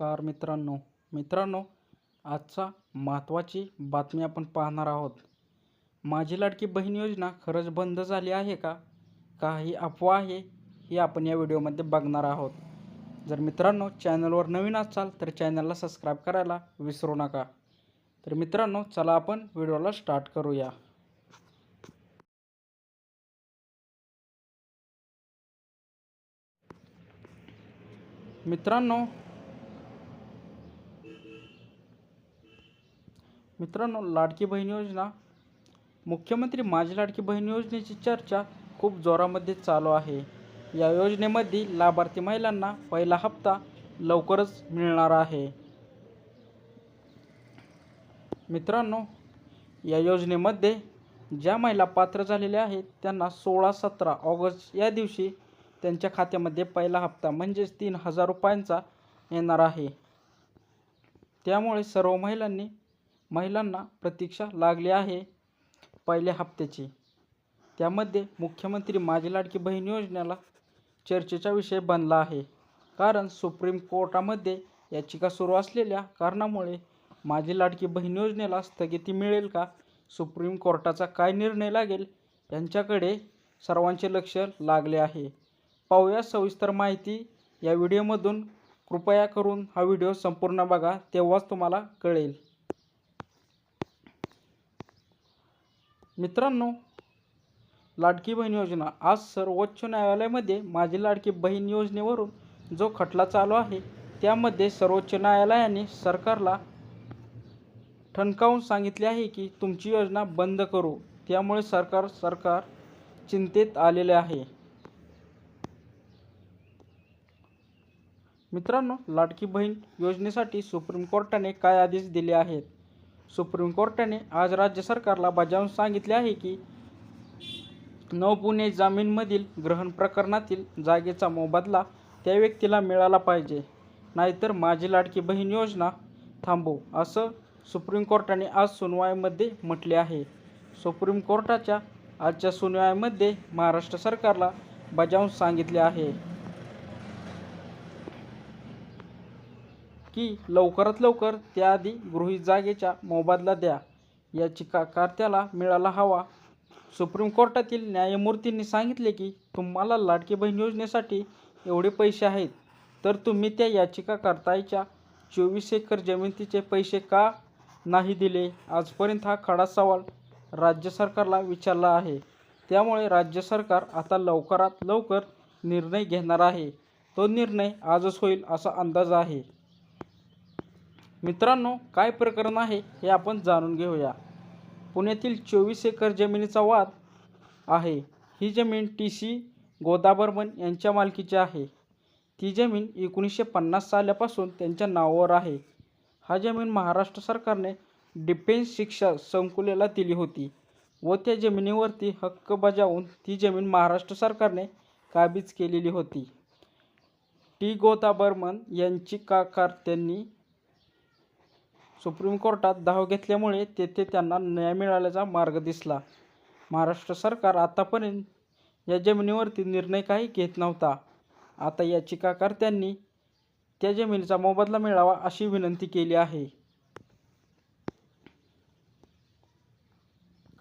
नमस्कार मित्रांनो. मित्रांनो आजचा महत्त्वाची बातमी आपण पाहणार आहोत. माझी लाडकी बहीण योजना खरंच बंद झाली आहे का? काही अफवा आहे हे आपण या व्हिडिओमध्ये बघणार आहोत. जर मित्रांनो चॅनलवर नवीन असाल तर चॅनलला सबस्क्राईब करायला विसरू नका. तर मित्रांनो चला आपण व्हिडिओला स्टार्ट करूया. मित्रांनो मित्रांनो लाडकी बहीण योजना. मुख्यमंत्री माझी लाडकी बहीण योजनेची चर्चा खूप जोरामध्ये चालू आहे. या योजनेमध्ये लाभार्थी महिलांना पहिला हप्ता लवकरच मिळणार आहे. मित्रांनो या योजनेमध्ये ज्या महिला पात्र झालेल्या आहेत त्यांना सोळा सतरा ऑगस्ट या दिवशी त्यांच्या खात्यामध्ये पहिला हप्ता म्हणजेच तीन हजार रुपयांचा येणार आहे. त्यामुळे सर्व महिलांनी महिलांना प्रतीक्षा लागली आहे पहिल्या हप्त्याची. त्यामध्ये मुख्यमंत्री माझी लाडकी बहीण योजनेला चर्चेचा विषय बनला आहे. कारण सुप्रीम कोर्टामध्ये याचिका सुरू असलेल्या कारणामुळे माझी लाडकी बहीण योजनेला स्थगिती मिळेल का? सुप्रीम कोर्टाचा काय निर्णय लागेल? यांच्याकडे सर्वांचे लक्ष लागले आहे. पाहूया सविस्तर माहिती या व्हिडिओमधून. कृपया करून हा व्हिडिओ संपूर्ण बघा तेव्हाच तुम्हाला कळेल. मित्रांनो लाडकी बहीण योजना. आज सर्वोच्च न्यायालयामध्ये माझी लाडकी बहीण योजनेवरून जो खटला चालू आहे त्यामध्ये सर्वोच्च न्यायालयाने सरकारला ठणकावून सांगितले आहे की तुमची योजना बंद करू. त्यामुळे सरकार सरकार चिंतेत आलेले आहे. मित्रांनो लाडकी बहीण योजनेसाठी सुप्रीम कोर्टाने काय आदेश दिले आहेत? सुप्रीम कोर्टाने आज राज्य सरकारला बजावून सांगितले आहे की नऊ पुणे जामीनमधील ग्रहण प्रकरणातील जागेचा मोबदला त्या व्यक्तीला मिळाला पाहिजे नाहीतर माझी लाडकी बहीण योजना थांबवू असं सुप्रीम कोर्टाने आज सुनवाईमध्ये म्हटले आहे. सुप्रीम कोर्टाच्या आजच्या सुनवाईमध्ये महाराष्ट्र सरकारला बजावून सांगितले आहे. की लवकरात लवकर त्याआधी गृहीत जागेचा मोबदला द्या. याचिकाकर्त्याला मिळाला हवा. सुप्रीम कोर्टातील न्यायमूर्तींनी सांगितले की तुम्हाला लाडकी बहीण योजनेसाठी एवढे पैसे आहेत तर तुम्ही त्या याचिकाकर्त्याच्या चोवीस एकर जमिनीचे पैसे का नाही दिले? आजपर्यंत हा खडा सवाल राज्य सरकारला विचारला आहे. त्यामुळे राज्य सरकार आता लवकरात लवकर निर्णय घेणार आहे. तो निर्णय आजच होईल असा अंदाज आहे. मित्रांनो काय प्रकरण आहे हे आपण जाणून घेऊया. पुण्यातील चोवीस एकर जमिनीचा वाद आहे. ही जमीन टी सी गोदाबर्मन यांच्या मालकीची आहे. ती जमीन एकोणीसशे पन्नास सालापासून त्यांच्या नावावर आहे. हा जमीन महाराष्ट्र सरकारने डिफेन्स शिक्षा संकुलेला दिली होती व त्या जमिनीवरती हक्क बजावून ती जमीन महाराष्ट्र सरकारने काबीज केलेली होती. टी. गोदाबर्मन यांची काकार त्यांनी सुप्रीम कोर्टात धाव घेतल्यामुळे तेथे त्यांना न्याय मिळाल्याचा मार्ग दिसला. महाराष्ट्र सरकार आतापर्यंत या जमिनीवरती निर्णय काही घेत नव्हता. आता याचिकाकर्त्यांनी त्या जमिनीचा मोबदला मिळावा अशी विनंती केली आहे.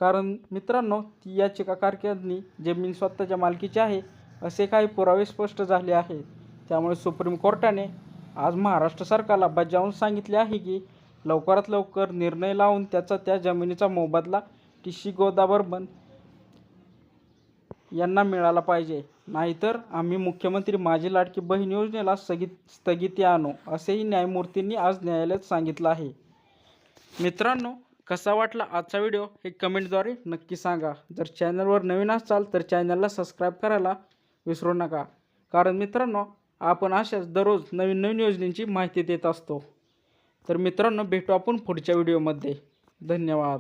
कारण मित्रांनो ती याचिकाकर्त्यांनी जमीन स्वतःच्या मालकीची आहे असे काही पुरावे स्पष्ट झाले आहेत. त्यामुळे सुप्रीम कोर्टाने आज महाराष्ट्र सरकारला बजावून सांगितले आहे की लवकरात लवकर निर्णय लावून त्याचा त्या जमिनीचा मोबदला टी सी गोदाबर्मन यांना मिळाला पाहिजे. नाहीतर आम्ही मुख्यमंत्री माझी लाडकी बहीण योजनेला स्थगित स्थगिती आणू असेही न्यायमूर्तींनी आज न्यायालयात सांगितलं आहे. मित्रांनो कसा वाटला आजचा व्हिडिओ हे कमेंटद्वारे नक्की सांगा. जर चॅनलवर नवीन असाल तर चॅनलला सबस्क्राईब करायला विसरू नका. कारण मित्रांनो आपण अशाच दररोज नवीन नवीन योजनेची माहिती देत असतो. तर मित्रांनो भेटू आपण पुढच्या व्हिडिओमध्ये. धन्यवाद.